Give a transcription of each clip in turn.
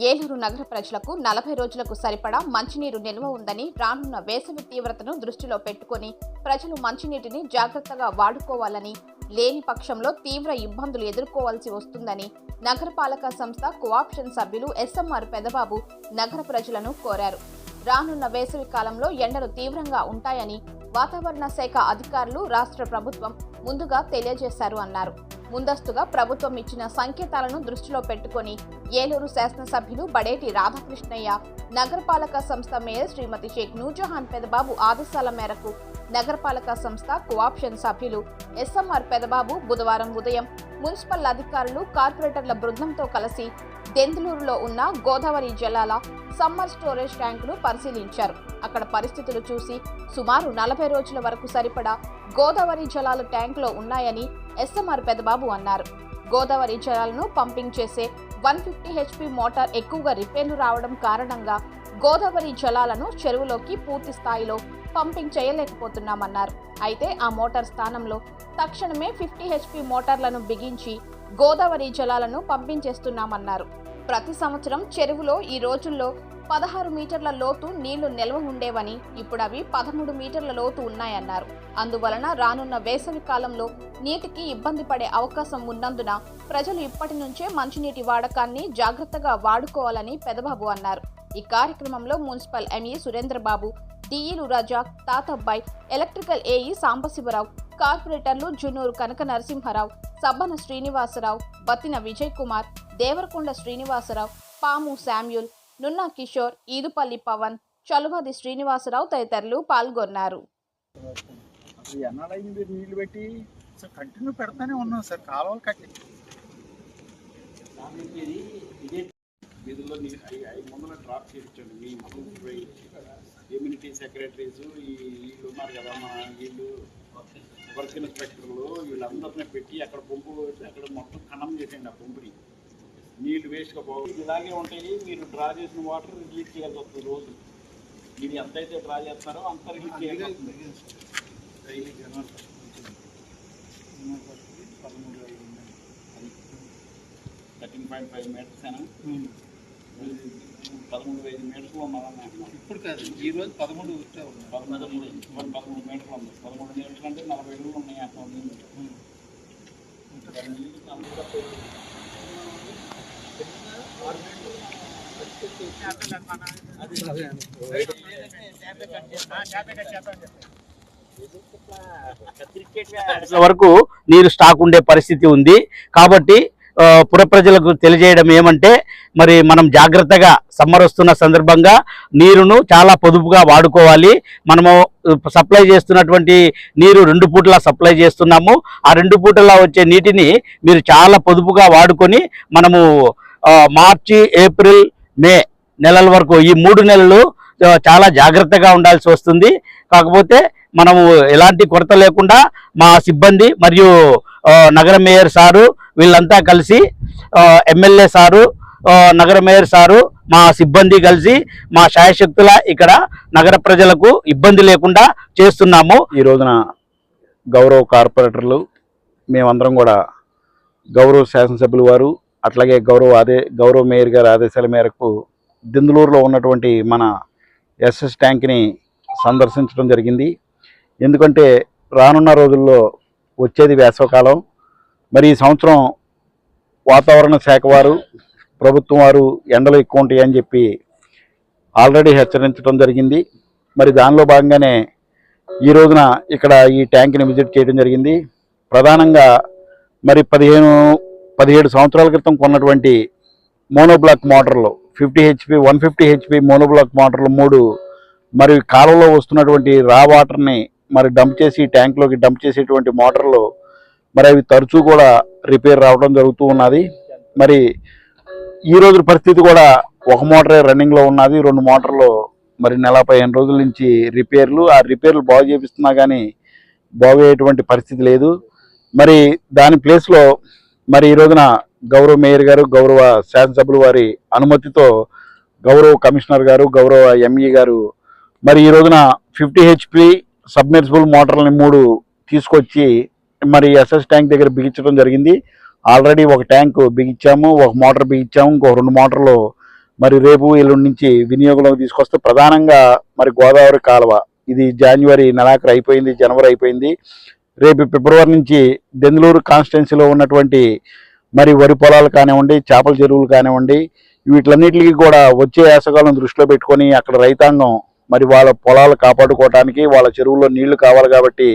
ఏలూరు నగర ప్రజలకు నలభై రోజులకు సరిపడా మంచినీరు నిల్వ ఉందని రానున్న వేసవి తీవ్రతను దృష్టిలో పెట్టుకుని ప్రజలు మంచినీటిని జాగ్రత్తగా వాడుకోవాలని లేని పక్షంలో తీవ్ర ఇబ్బందులు ఎదుర్కోవాల్సి వస్తుందని నగరపాలక సంస్థ కోఆప్షన్ సభ్యులు ఎస్ఎంఆర్ పెదబాబు నగర ప్రజలను కోరారు. రానున్న వేసవి కాలంలో ఎండలు తీవ్రంగా ఉంటాయని వాతావరణ శాఖ అధికారులు రాష్ట్ర ప్రభుత్వం ముందుగా తెలియజేశారు అన్నారు. ముందస్తుగా ప్రభుత్వం ఇచ్చిన సంకేతాలను దృష్టిలో పెట్టుకొని ఏలూరు శాసనసభ్యులు బడేటి రాధాకృష్ణయ్య నగరపాలక సంస్థ మేయర్ శ్రీమతి షేక్ నూజహాన్ పెదబాబు ఆదేశాల మేరకు నగరపాలక సంస్థ కోఆప్షన్ సభ్యులు ఎస్ఎంఆర్ పెదబాబు బుధవారం ఉదయం మున్సిపల్ అధికారులు కార్పొరేటర్ల బృందంతో కలిసి దెందులూరులో ఉన్న గోదావరి జలాల సమ్మర్ స్టోరేజ్ ట్యాంకును పరిశీలించారు. అక్కడ పరిస్థితులు చూసి సుమారు నలభై రోజుల వరకు సరిపడా గోదావరి జలాలు ట్యాంకులో ఉన్నాయని ఎస్ఎంఆర్ పెదబాబు అన్నారు. గోదావరి జలాలను పంపింగ్ చేసే వన్ ఫిఫ్టీ హెచ్పి మోటార్ ఎక్కువగా రిపేర్లు రావడం కారణంగా గోదావరి జలాలను చెరువులోకి పూర్తి స్థాయిలో పంపింగ్ చేయలేకపోతున్నామన్నారు. అయితే ఆ మోటార్ స్థానంలో తక్షణమే ఫిఫ్టీ హెచ్పి మోటార్లను బిగించి గోదావరి జలాలను పంపించేస్తున్నామన్నారు. ప్రతి సంవత్సరం చెరువులో ఈ రోజుల్లో పదహారు మీటర్ల లోతు నీళ్ళు నిల్వ ఉండేవని ఇప్పుడు అవి పదమూడు మీటర్ల లోతు ఉన్నాయన్నారు. అందువలన రానున్న వేసవి కాలంలో నీటికి ఇబ్బంది పడే అవకాశం ఉన్నందున ప్రజలు ఇప్పటి నుంచే మంచినీటి వాడకాన్ని జాగ్రత్తగా వాడుకోవాలని పెదబాబు అన్నారు. ఈ కార్యక్రమంలో municipal ME Surendrababu డిఈలు Razak Tatabbai electrical A E Sambasivarao కార్పొరేటర్లు జున్నూరు కనక నరసింహారావు సబ్బన శ్రీనివాసరావు బత్తిన విజయ్ కుమార్ దేవరకొండ శ్రీనివాసరావు పాము శామ్యూల్ నున్నా కిషోర్ ఈదుపల్లి పవన్ చలువది శ్రీనివాసరావు తదితరులు పాల్గొన్నారు. అసలు ఎన్నాళ్ళైంది మీరు నీళ్ళు పెట్టి సార్ కంటిన్యూ పెడతానే ఉన్నాం సార్ కాలువలు కట్టి. వీధుల్లో నీ- ఐ- ఐదు వందల డ్రాప్ చేయించండి మీ కమ్యూనిటీ సెక్రటరీస్ ఈ వీళ్ళు ఉన్నారు కదా మా వీళ్ళు వర్క్ ఇన్స్పెక్టర్లు వీళ్ళందరినీ పెట్టి అక్కడ పంపు పెట్టి అక్కడ మొత్తం ఖనం చేసేయండి ఆ పంపుని. నీళ్ళు వేస్ట్గా పోవు ఇలాగే ఉంటాయి. మీరు డ్రా చేసిన వాటర్ రిలీజ్ చేయాల్సి వస్తుంది రోజు. మీరు ఎంతైతే డ్రా చేస్తారో అంత రిలీజ్ చేయాల్సి వస్తుంది. డైలీ జనరల్ పదమూడు థర్టీన్ పాయింట్ ఫైవ్ మీటర్స్ అయినా hmm. పదమూడు ఐదు మీటర్లు ఇప్పుడు కాదు ఈ రోజు పదమూడు పదమూడు మూడు పదమూడు మీటర్లు ఉంది పదమూడు మీటర్లు అంటే నలభై అడుగులు ఉన్నాయి వరకు నీరు స్టాక్ ఉండే పరిస్థితి ఉంది కాబట్టి పురప్రజలకు తెలియజేయడం ఏమంటే మరి మనం జాగ్రత్తగా సమ్మర్ వస్తున్న సందర్భంగా నీరును చాలా పొదుపుగా వాడుకోవాలి. మనము సప్లై చేస్తున్నటువంటి నీరు రెండు పూటలా సప్లై చేస్తున్నాము. ఆ రెండు పూటలా వచ్చే నీటిని మీరు చాలా పొదుపుగా వాడుకొని మనము మార్చి ఏప్రిల్ మే నెలల వరకు ఈ మూడు నెలలు చాలా జాగ్రత్తగా ఉండాల్సి వస్తుంది. కాకపోతే మనము ఎలాంటి కొరత లేకుండా మా సిబ్బంది మరియు నగర మేయర్ సారు వీళ్ళంతా కలిసి ఎమ్మెల్యే సారు నగర మేయర్ సారు మా సిబ్బంది కలిసి మా శాయశక్తుల ఇక్కడ నగర ప్రజలకు ఇబ్బంది లేకుండా చేస్తున్నాము. ఈ రోజున గౌరవ కార్పొరేటర్లు మేమందరం కూడా గౌరవ శాసనసభ్యులు వారు అట్లాగే గౌరవ ఆదే గౌరవ మేయర్ గారి ఆదేశాల మేరకు దిందులూరులో ఉన్నటువంటి మన ఎస్ఎస్ ట్యాంక్ని సందర్శించడం జరిగింది. ఎందుకంటే రానున్న రోజుల్లో వచ్చేది వేసవకాలం. మరి ఈ సంవత్సరం వాతావరణ శాఖ వారు ప్రభుత్వం వారు ఎండలు ఎక్కువ ఉంటాయి అని చెప్పి ఆల్రెడీ హెచ్చరించడం జరిగింది. మరి దానిలో భాగంగానే ఈ రోజున ఇక్కడ ఈ ట్యాంక్ని విజిట్ చేయడం జరిగింది. ప్రధానంగా మరి పదిహేను పదిహేడు సంవత్సరాల క్రితం కొన్నటువంటి మోనోబ్లాక్ మోటార్లు fifty H P one fifty H P monoblock మోటార్లు మూడు మరి కాలువలో వస్తున్నటువంటి రా వాటర్ని మరి డంప్ చేసి ట్యాంక్లోకి డంప్ చేసేటువంటి మోటార్లు మరి అవి తరచూ కూడా రిపేర్ రావడం జరుగుతూ ఉన్నది. మరి ఈ రోజు పరిస్థితి కూడా ఒక మోటరే రన్నింగ్లో ఉన్నది. రెండు మోటార్లు మరి నెల పదిహేను రోజుల నుంచి రిపేర్లు ఆ రిపేర్లు బాగు చేపిస్తున్నా కానీ బాగయ్యేటువంటి పరిస్థితి లేదు. మరి దాని ప్లేస్లో మరి ఈ రోజున గౌరవ మేయర్ గారు గౌరవ శాసనసభ్యులు వారి అనుమతితో గౌరవ కమిషనర్ గారు గౌరవ ఎంఈ గారు మరి ఈ రోజున ఫిఫ్టీ హెచ్పి సబ్మెర్సిబుల్ మోటార్లని మూడు తీసుకొచ్చి మరి ఎస్ఎస్ ట్యాంక్ దగ్గర బిగించడం జరిగింది. ఆల్రెడీ ఒక ట్యాంక్ బిగించాము ఒక మోటార్ బిగించాము ఇంకో రెండు మోటార్లు మరి రేపు ఎల్లుండి నుంచి వినియోగంలోకి తీసుకొస్తే ప్రధానంగా మరి గోదావరి కాలువ. ఇది జనవరి నెలాఖరు అయిపోయింది జనవరి అయిపోయింది. రేపు ఫిబ్రవరి నుంచి బెంగళూరు కాన్స్టిట్యున్సీలో ఉన్నటువంటి మరి వరి పొలాలు కానివ్వండి చేపల చెరువులు కానివ్వండి వీటిలన్నిటికీ కూడా వచ్చే వేసవకాలం దృష్టిలో పెట్టుకొని అక్కడ రైతాంగం మరి వాళ్ళ పొలాలు కాపాడుకోవటానికి వాళ్ళ చెరువుల్లో నీళ్ళు కావాలి కాబట్టి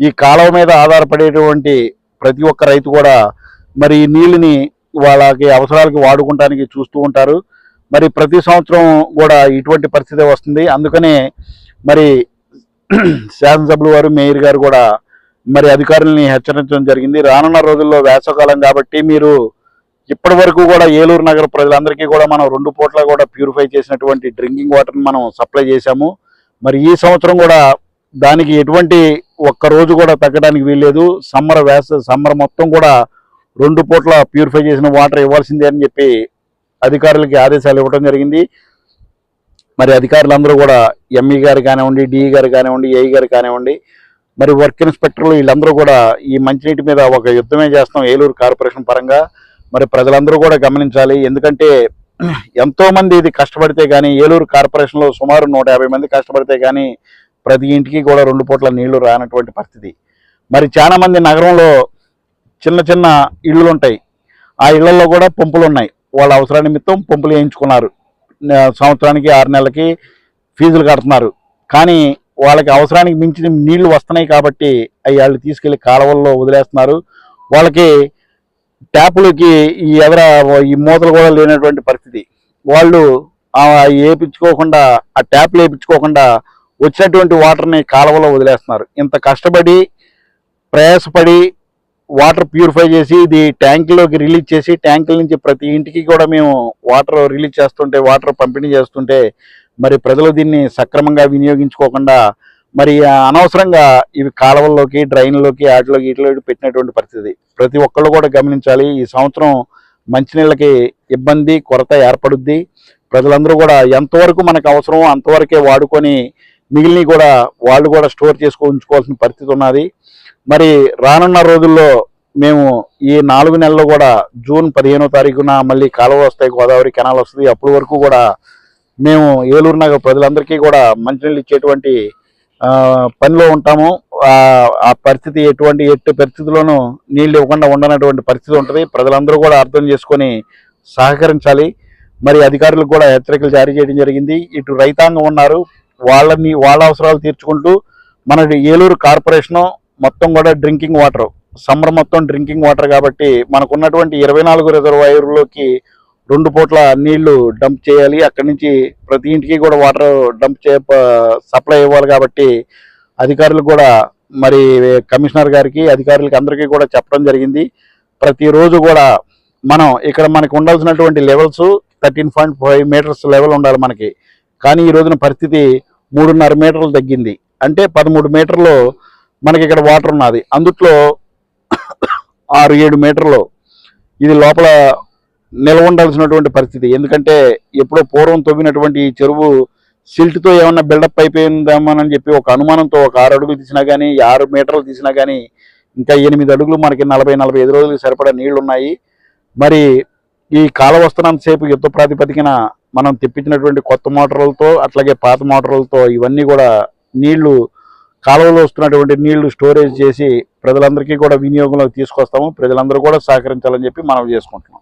ఈ కాలువ మీద ఆధారపడేటువంటి ప్రతి ఒక్క రైతు కూడా మరి ఈ నీళ్ళని వాళ్ళకి అవసరాలకి వాడుకుంటానికి చూస్తూ ఉంటారు. మరి ప్రతి సంవత్సరం కూడా ఇటువంటి పరిస్థితి వస్తుంది. అందుకనే మరి శాసనసభ్యులు వారు మేయర్ గారు కూడా మరి అధికారులని హెచ్చరించడం జరిగింది. రానున్న రోజుల్లో వేసవకాలం కాబట్టి మీరు ఇప్పటి వరకు కూడా ఏలూరు నగర ప్రజలందరికీ కూడా మనం రెండు పూట్ల కూడా ప్యూరిఫై చేసినటువంటి డ్రింకింగ్ వాటర్ని మనం సప్లై చేశాము. మరి ఈ సంవత్సరం కూడా దానికి ఎటువంటి ఒక్క రోజు కూడా తగ్గడానికి వీల్లేదు. సమ్మర్ వేస సమ్మర్ మొత్తం కూడా రెండు పూట్ల ప్యూరిఫై చేసిన వాటర్ ఇవ్వాల్సిందే అని చెప్పి అధికారులకి ఆదేశాలు ఇవ్వడం జరిగింది. మరి అధికారులందరూ కూడా ఎంఈ గారు కానివ్వండి డిఈ గారు కానివ్వండి ఏఈ గారు కానివ్వండి మరి వర్క్ ఇన్స్పెక్టర్లు వీళ్ళందరూ కూడా ఈ మంచినీటి మీద ఒక యుద్ధమే చేస్తాం ఏలూరు కార్పొరేషన్ పరంగా. మరి ప్రజలందరూ కూడా గమనించాలి. ఎందుకంటే ఎంతోమంది ఇది కష్టపడితే కానీ ఏలూరు కార్పొరేషన్లో సుమారు నూట యాభై మంది కష్టపడితే కానీ ప్రతి ఇంటికి కూడా రెండు పూట్ల నీళ్ళు రానటువంటి పరిస్థితి. మరి చాలా మంది నగరంలో చిన్న చిన్న ఇళ్ళు ఉంటాయి ఆ ఇళ్ళలో కూడా పంపులు ఉన్నాయి వాళ్ళ అవసర నిమిత్తం పంపులు వేయించుకున్నారు. సంవత్సరానికి ఆరు నెలలకి ఫీజులు కడుతున్నారు. కానీ వాళ్ళకి అవసరానికి మించిన నీళ్ళు వస్తున్నాయి కాబట్టి అవి వాళ్ళు తీసుకెళ్ళి కాలువల్లో వదిలేస్తున్నారు. వాళ్ళకి ట్యాపులకి ఈ ఎదర ఈ మూతలు కూడా లేనటువంటి పరిస్థితి. వాళ్ళు వేపించుకోకుండా ఆ ట్యాప్లు వేపించుకోకుండా వచ్చినటువంటి వాటర్ని కాలువలో వదిలేస్తున్నారు. ఇంత కష్టపడి ప్రయాసపడి వాటర్ ప్యూరిఫై చేసి ఇది ట్యాంకులోకి రిలీజ్ చేసి ట్యాంకుల నుంచి ప్రతి ఇంటికి కూడా మేము వాటర్ రిలీజ్ చేస్తుంటే వాటర్ పంపిణీ చేస్తుంటే మరి ప్రజలు దీన్ని సక్రమంగా వినియోగించుకోకుండా మరి అనవసరంగా ఇవి కాలువల్లోకి డ్రైన్లోకి వాటిలోకి వీటిలోకి పెట్టినటువంటి పరిస్థితి. ప్రతి ఒక్కళ్ళు కూడా గమనించాలి ఈ సంవత్సరం మంచినీళ్ళకి ఇబ్బంది కొరత ఏర్పడుద్ది. ప్రజలందరూ కూడా ఎంతవరకు మనకు అవసరమో అంతవరకే వాడుకొని మిగిలినవి కూడా వాళ్ళు కూడా స్టోర్ చేసుకో ఉంచుకోవాల్సిన పరిస్థితి ఉన్నది. మరి రానున్న రోజుల్లో మేము ఈ నాలుగు నెలలు కూడా జూన్ పదిహేనో తారీఖున మళ్ళీ కాలువ వస్తాయి గోదావరి కెనాల్ వస్తుంది. అప్పటి వరకు కూడా మేము ఏలూరు నగర ప్రజలందరికీ కూడా మంచినీళ్ళు ఇచ్చేటువంటి పనిలో ఉంటాము. ఆ పరిస్థితి ఎటువంటి ఎట్టి పరిస్థితిలోనూ నీళ్ళు ఇవ్వకుండా ఉండనటువంటి పరిస్థితి ఉంటుంది. ప్రజలందరూ కూడా అర్థం చేసుకొని సహకరించాలి. మరి అధికారులకు కూడా హెచ్చరికలు జారీ చేయడం జరిగింది. ఇటు రైతాంగం ఉన్నారు. వాళ్ళని వాళ్ళ అవసరాలు తీర్చుకుంటూ మన ఏలూరు కార్పొరేషను మొత్తం కూడా డ్రింకింగ్ వాటర్. సమ్మర్ మొత్తం డ్రింకింగ్ వాటర్ కాబట్టి మనకున్నటువంటి ఇరవై నాలుగు రిజర్వాయర్లోకి రెండు పూట్ల నీళ్ళు డంప్ చేయాలి. అక్కడి నుంచి ప్రతి ఇంటికి కూడా వాటర్ డంప్ చే సప్లై ఇవ్వాలి కాబట్టి అధికారులు కూడా మరి కమిషనర్ గారికి అధికారులకి అందరికీ కూడా చెప్పడం జరిగింది. ప్రతిరోజు కూడా మనం ఇక్కడ మనకు ఉండాల్సినటువంటి levels thirteen point five meters level ఉండాలి మనకి. కానీ ఈ రోజున పరిస్థితి మూడున్నర మీటర్లు తగ్గింది. అంటే పదమూడు మీటర్లు మనకి ఇక్కడ వాటర్ ఉన్నది. అందుట్లో ఆరు ఏడు మీటర్లు ఇది లోపల నిల్వ ఉండాల్సినటువంటి పరిస్థితి. ఎందుకంటే ఎప్పుడో పూర్వం తవ్వినటువంటి ఈ చెరువు సిల్ట్తో ఏమన్నా బిల్డప్ అయిపోయిందామని చెప్పి ఒక అనుమానంతో ఒక ఆరు అడుగులు తీసినా కానీ ఆరు మీటర్లు తీసినా కానీ ఇంకా ఎనిమిది అడుగులు మనకి నలభై నలభై ఐదు రోజులకి సరిపడా నీళ్ళు ఉన్నాయి మరి ఈ కాల వస్తున్నంతసేపు యుద్ధ ప్రాతిపదికన మనం తెప్పించినటువంటి కొత్త మోటార్లతో అట్లాగే పాత మోటార్లతో ఇవన్నీ కూడా నీళ్ళు కాలువలో వస్తున్నటువంటి నీళ్ళు స్టోరేజ్ చేసి ప్రజలందరికీ కూడా వినియోగంలోకి తీసుకొస్తాము. ప్రజలందరూ కూడా సహకరించాలని చెప్పి మనం చేసుకుంటున్నాం.